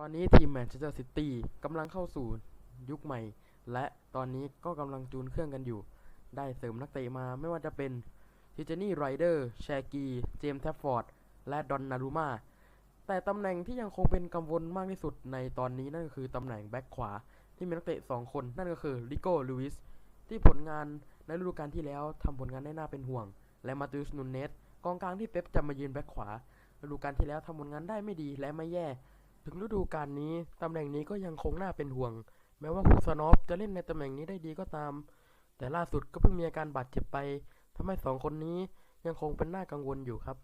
ตอนนี้ทีมแมนเชสเตอร์ซิตี้กำลังเข้าสู่ยุคใหม่ และตอนนี้ก็กำลังจูนเครื่องกันอยู่ ได้เสริมนักเตะมาไม่ว่าจะเป็นทิเจนี่ไรเดอร์แชกี เจมส์แทฟฟอร์ด และดอนนารูมาแต่ตำแหน่งที่ยังคงเป็นกังวลมากที่สุดในตอนนี้นั่นก็คือตำแหน่งแบ็คขวา ที่มีนักเตะ 2 คนนั่นก็คือลิโก้ลูอิสที่ผลงานในฤดูกาลที่แล้วทำผลงานได้น่าเป็นห่วง และมาติอุสนูเนสกองกลางที่เป๊ปจะมายืนแบ็คขวาฤดูกาลที่แล้วทำผลงานได้ไม่ดีและไม่แย่ ถึงฤดูกาลนี้ ตำแหน่งนี้ก็ยังคงน่าเป็นห่วง แม้ว่าคูซานอฟจะเล่นในตำแหน่งนี้ได้ดีก็ตาม แต่ล่าสุดก็เพิ่งมีอาการบาดเจ็บไปทำให้สองคนนี้ยังคงเป็นน่ากังวลอยู่ครับ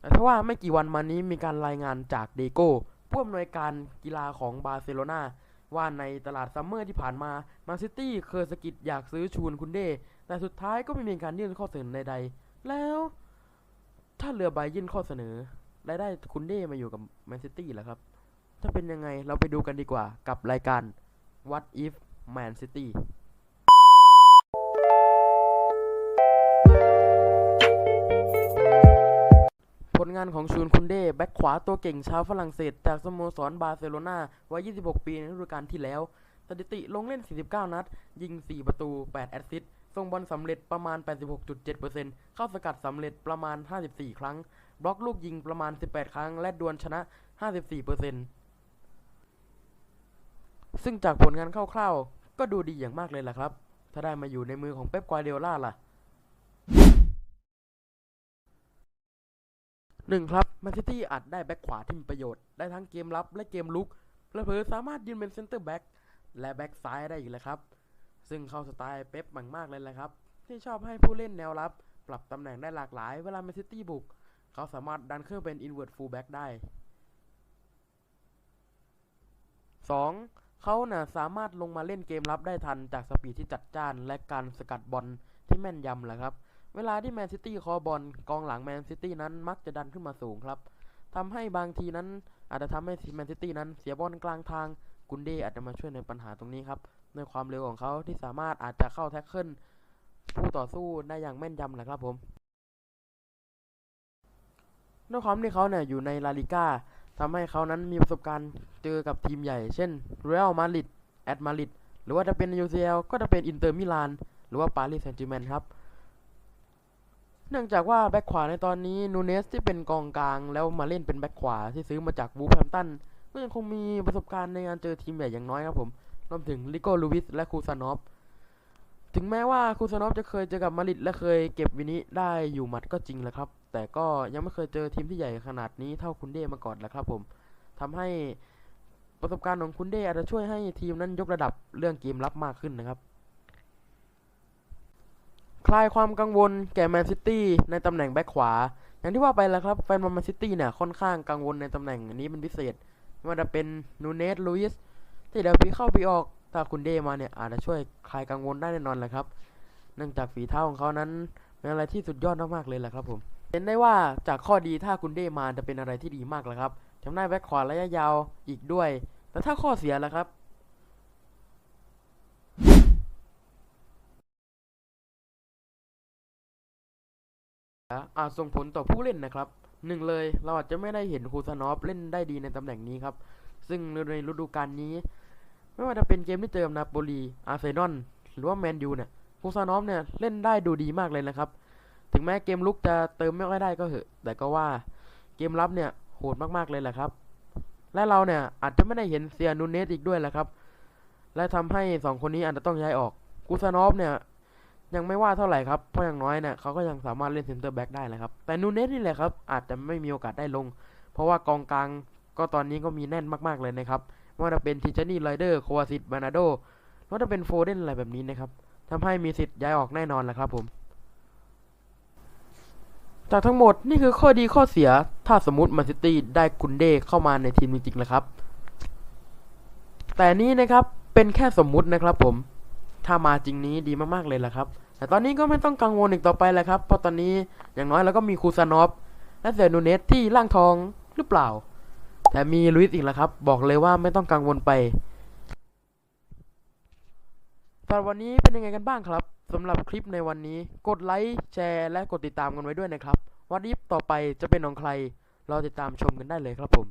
แต่ถ้าว่าไม่กี่วันมานี้มีการรายงานจากเดโก้ผู้อำนวยการกีฬาของบาร์เซโลนาว่าในตลาดซัมเมอร์ที่ผ่านมามนซิตี้เคยสกิดอยากซื้อชูนคุนเดแต่สุดท้ายก็ไม่มีการยื่นข้อเสนอใดๆ แล้ว ถ้าเรือใบยื่นข้อเสนอ และได้คุนเดมาอยู่กับแมนซิตี้แล้วครับจะเป็นยังไงเราไปดูกันดีกว่ากับรายการ What if Man City ผลงานของชูนคุนเด้แบ็คขวาตัวเก่งชาวฝรั่งเศส จากสโมสรบาร์เซโลนาวัย 26 ปีในฤดูกาลที่แล้ว สถิติลงเล่น 49 นัด ยิง 4 ประตู 8 แอสซิสต์ ส่งบอลสำเร็จประมาณ 86.7%เข้าสกัดสำเร็จประมาณ 54 ครั้ง บล็อกลูกยิงประมาณ 18 ครั้ง และดวลชนะ 54%ซึ่งจากผลงานคร่าวๆ ก็ดูดีอย่างมากเลยล่ะครับ ถ้าได้มาอยู่ในมือของเป๊ปกวาเดียล่าล่ะหนึ่งครับแมนซิตี้อาจได้แบ็คขวาที่มีประโยชน์ ได้ทั้งเกมรับและเกมลุกเผลอสามารถยืนเป็นเซนเตอร์แบ็กและแบ็กซ้ายได้อีกแล้วครับ ซึ่งเข้าสไตล์เป๊ปมากๆเลยแหละครับ ที่ชอบให้ผู้เล่นแนวรับ ปรับตำแหน่งได้หลากหลายเวลาแมนซิตี้บุก เขาสามารถดันเครื่องเป็นอินเว r ร์ f ฟูลแบ็กได้ 2. เขาน่ะสามารถลงมาเล่นเกมรับได้ทันจากสปีดที่จัดจ้าน และการสกัดบอลที่แม่นยำแหละครับ เวลาที่แมนซิตี้คอบอลกองหลังแมนซิตี้นั้นมักจะดันขึ้นมาสูงครับทำให้บางทีนั้นอาจจะทำให้แมนซิตี้นั้นเสียบอลกลางทางกุนเดอาจจะมาช่วยในปัญหาตรงนี้ครับ ในความเร็วของเขาที่สามารถอาจจะเข้าแท็กเกิลผู้ต่อสู้ได้อย่างแม่นยำแหละครับผมด้วยความที่เขาเนี่ยอยู่ในลาลิก้าทำให้เขานั้นมีประสบการณ์เจอกับทีมใหญ่ เช่นเรอัลมาดริดแอตมาดริดหรือว่าจะเป็น UCL ก็จะเป็นอินเตอร์มิลานหรือว่าปารีสแซงต์แชร์แมงครับ เนื่องจากว่าแบ็คขวาในตอนนี้นูเนสที่เป็นกองกลางแล้วมาเล่นเป็นแบ็คขวาที่ซื้อมาจากวูฟแฮมตันก็ยังคงมีประสบการณ์ในการเจอทีมใหญ่อย่างน้อยครับผม รวมถึงลิโก้ลูวิสและคูซานอฟถึงแม้ว่าคูซานอฟจะเคยเจอกับมาริดและเคยเก็บวินิได้อยู่หมัดก็จริงแหละครับ แต่ก็ยังไม่เคยเจอทีมที่ใหญ่ขนาดนี้เท่าคุณเดมาก่อนแหละครับผมทำให้ประสบการณ์ของคุณเดอาจจะช่วยให้ทีมนั้นยกระดับเรื่องเกมรับมากขึ้นนะครับ คลายความกังวลแก่แมนซิตี้ในตำแหน่งแบ็คขวา อย่างที่ว่าไปแล้วครับแฟนแมนซิตี้เนี่ยค่อนข้างกังวลในตำแหน่งนี้เป็นพิเศษไม่ว่าจะเป็นนูเนสลูอิส ที่เดี๋ยวปีเข้าปีออกถ้าคุณเดมาเนี่ยอาจจะช่วยคลายกังวลได้แน่นอนแหละครับ เนื่องจากฝีเท้าของเขานั้นเป็นอะไรที่สุดยอดมากๆเลยแหละครับผมเห็นได้ว่าจากข้อดีถ้าคุณเดมาจะเป็นอะไรที่ดีมากแหละครับทำได้แบ็คขวาระยะยาวอีกด้วย แต่ถ้าข้อเสียล่ะครับอาจส่งผลต่อผู้เล่นนะครับหนึ่งเลยเราอาจจะไม่ได้เห็นคูซานอฟเล่นได้ดีในตำแหน่งนี้ครับ ซึ่งในฤดูกาลนี้ ไม่ว่าจะเป็นเกมที่เจอกับนาโปลีอาร์เซนอลหรือว่าแมนยูเนี่ยคูซานอฟเนี่ยเล่นได้ดูดีมากเลยนะครับ ถึงแม้เกมลุกจะเติมไม่ค่อยได้ก็เหอะ แต่ก็ว่าเกมรับเนี่ยโหดมากๆเลยแหละครับ และเราเนี่ยอาจจะไม่ได้เห็นเซียนูเนสอีกด้วยแหละครับ และทำให้สองคนนี้อาจจะต้องย้ายออกคูซานอฟเนี่ยยังไม่ว่าเท่าไหร่ครับ เพราะอย่างน้อยเนี่ยเขาก็ยังสามารถเล่นเซนเตอร์แบ็กได้แหละครับ แต่นูเนสนี่แหละครับอาจจะไม่มีโอกาสได้ลง เพราะว่ากองกลางก็ตอนนี้ก็มีแน่นมากๆเลยนะครับ ว่าจะเป็นทิจานี่ไรเดอร์โควาซิตบานาโดว่าจะเป็นโฟเดนอะไรแบบนี้นะครับทำให้มีสิทธิ์ย้ายออกแน่นอนแหละครับผม จากทั้งหมดนี่คือข้อดีข้อเสียถ้าสมมติแมนซิตี้ได้กุนเดเข้ามาในทีมจริงๆนะครับ แต่นี้นะครับเป็นแค่สมมุตินะครับผม ถ้ามาจริงนี้ดีมากๆเลยแหละครับแต่ตอนนี้ก็ไม่ต้องกังวลอีกต่อไปแล้วครับ เพราะตอนนี้อย่างน้อยเราก็มีคูซานอฟและเซนูเนสที่ร่างทองหรือเปล่า แต่มีลุยส์อีกแล้วครับ บอกเลยว่าไม่ต้องกังวลไปสำหรับวันนี้เป็นยังไงกันบ้างครับสำหรับคลิปในวันนี้ กดไลค์แชร์และกดติดตามกันไว้ด้วยนะครับ ว่าดีบต่อไปจะเป็นของใคร เราติดตามชมกันได้เลยครับผม